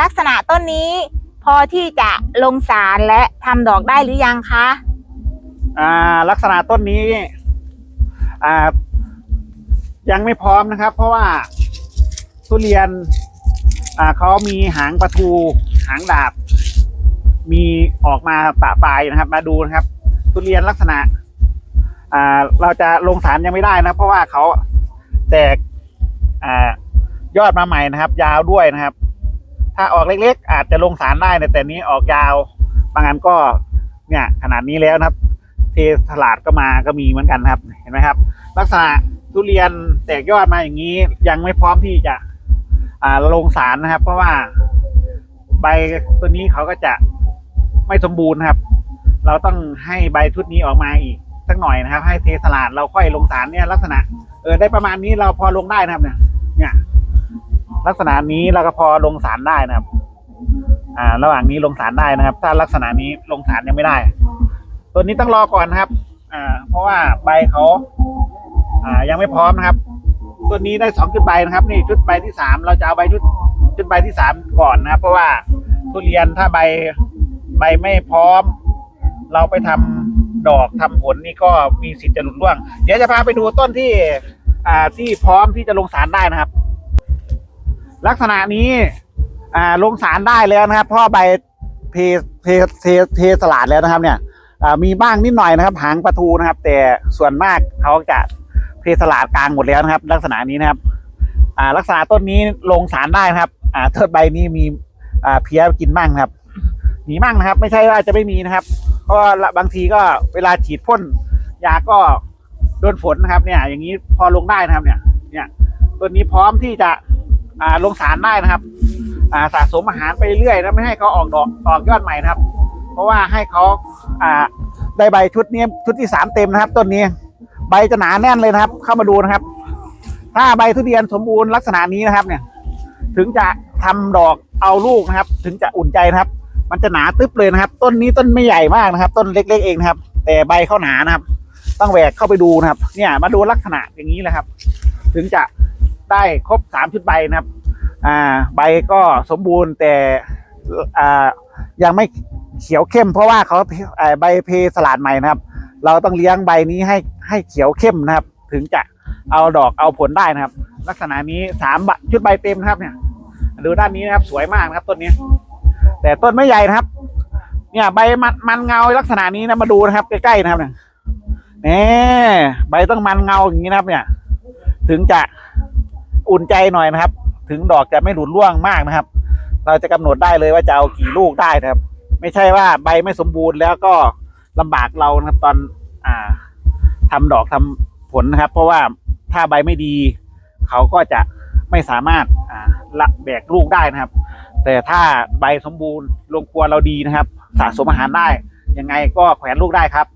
ลักษณะต้นนี้ พอที่จะลงสารและทำดอกได้หรือยังคะอ่าลักษณะต้นนี้อ่ายังไม่พร้อมนะครับ เพราะว่าทุเรียนอ่าเขามีหางประทูหางดาบ มีออกมาปะปลายนะครับ มาดูนะครับ ทุเรียนลักษณะอ่าเราจะลงสารยังไม่ได้นะ เพราะว่าเขาแตกอ่ายอดมาใหม่นะครับ ยาวด้วยนะครับ ถ้าออกเล็กๆ อาจจะลงสารได้นแต่นี้ออกยาว บางอันก็เนี่ยขนาดนี้แล้วนะครับ เทสลาดก็มาก็มีเหมือนกันครับ เห็นไหมครับ ลักษณะทุเรียนแตกยอดมาอย่างนี้ยังไม่พร้อมที่จะอ่าลงสารนะครับ เพราะว่าใบตัวนี้เขาก็จะไม่สมบูรณ์ครับ เราต้องให้ใบชุดนี้ออกมาอีกสักหน่อยนะครับ ให้เทสลาดเราค่อยลงสารเนี่ยลักษณะเออได้ประมาณนี้เราพอลงได้นะครับเนี่ยเนี่ย ลักษณะนี้เราก็พอลงสารได้นะครับ อ่า ระหว่างนี้ลงสารได้นะครับ ถ้าลักษณะนี้ลงสารยังไม่ได้ ตัวนี้ต้องรอก่อนนะครับ อ่า เพราะว่าใบเขาอ่ายังไม่พร้อมนะครับ ตัวนี้ได้สองจุดใบนะครับ นี่ชุดใบที่สามเราจะเอาใบชุดชุดใบที่สามก่อนนะครับ เพราะว่าทุเรียนถ้าใบใบไม่พร้อม เราไปทำดอกทำผลนี่ก็มีสิทธิ์จะหลุดร่วง เดี๋ยวจะพาไปดูต้นที่ อ่าที่พร้อมที่จะลงสารได้นะครับ ลักษณะนี้ อ่าลงสารได้แล้วนะครับ เพราะใบเพเพเทเทสลาดแล้วนะครับ เนี่ยมีบ้างนิดหน่อยนะครับ หางประทูนะครับ แต่ส่วนมากเขาจะเพสลาดกลางหมดแล้วนะครับ ลักษณะนี้นะครับลักษณะต้นนี้ลงสารได้นะครับต้นใบนี้มีเพี้ยกินบ้างนะครับมีบ้างนะครับ ไม่ใช่ว่าจะไม่มีนะครับเพราะว่าบางทีก็เวลาฉีดพ่นยาก็โดนฝนนะครับ เนี่ย อย่างนี้พอลงได้นะครับ เนี่ย เนี่ย ต้นนี้พร้อมที่จะ อ่าลงสารได้นะครับ อ่าสะสมอาหารไปเรื่อยนะไม่ให้เขาออกดอกออกยอดใหม่นะครับ เพราะว่าให้เขาอ่าได้ใบชุดนี้ชุดที่สามเต็มนะครับ ต้นนี้ ใบจะหนาแน่นเลยนะครับ เข้ามาดูนะครับ ถ้าใบทุเรียนสมบูรณ์ลักษณะนี้นะครับ เนี่ย ถึงจะทำดอกเอาลูกนะครับ ถึงจะอุ่นใจนะครับ มันจะหนาตึ๊บเลยนะครับ ต้นนี้ต้นไม่ใหญ่มากนะครับ ต้นเล็ก ๆ เองนะครับ แต่ใบเขาหนานะครับ ต้องแหวกเข้าไปดูนะครับ เนี่ย มาดูลักษณะอย่างนี้แหละครับ ถึงจะ ได้ครบสามชุดใบนะครับ อ่า ใบก็สมบูรณ์แต่อ่ายังไม่เขียวเข้ม เพราะว่าเขาใบเพสลัดใหม่นะครับ เราต้องเลี้ยงใบนี้ให้ให้เขียวเข้มนะครับ ถึงจะเอาดอกเอาผลได้นะครับ ลักษณะนี้สามชุดใบเต็มนะครับเนี่ยดูด้านนี้นะครับ สวยมากนะครับต้นนี้ แต่ต้นไม่ใหญ่นะครับ เนี่ยใบมันมันเงาลักษณะนี้นะมาดูนะครับใกล้ๆนะครับเนี่ยนี่ใบต้องมันเงาอย่างนี้นะครับ เนี่ย ถึงจะ อุ่นใจหน่อยนะครับ ถึงดอกจะไม่หลุดร่วงมากนะครับ เราจะกำหนดได้เลยว่าจะเอากี่ลูกได้นะครับ ไม่ใช่ว่าใบไม่สมบูรณ์แล้วก็ลำบากเรานะครับตอนอ่าทำดอกทำผลนะครับ เพราะว่าถ้าใบไม่ดี เขาก็จะไม่สามารถอ่าละแบกลูกได้นะครับ แต่ถ้าใบสมบูรณ์ลงครัวเราดีนะครับ สะสมอาหารได้ยังไงก็แขวนลูกได้ครับ